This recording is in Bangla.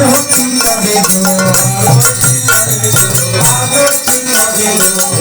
আলো চিন্তা বেলো আলো চিন্তা বেলো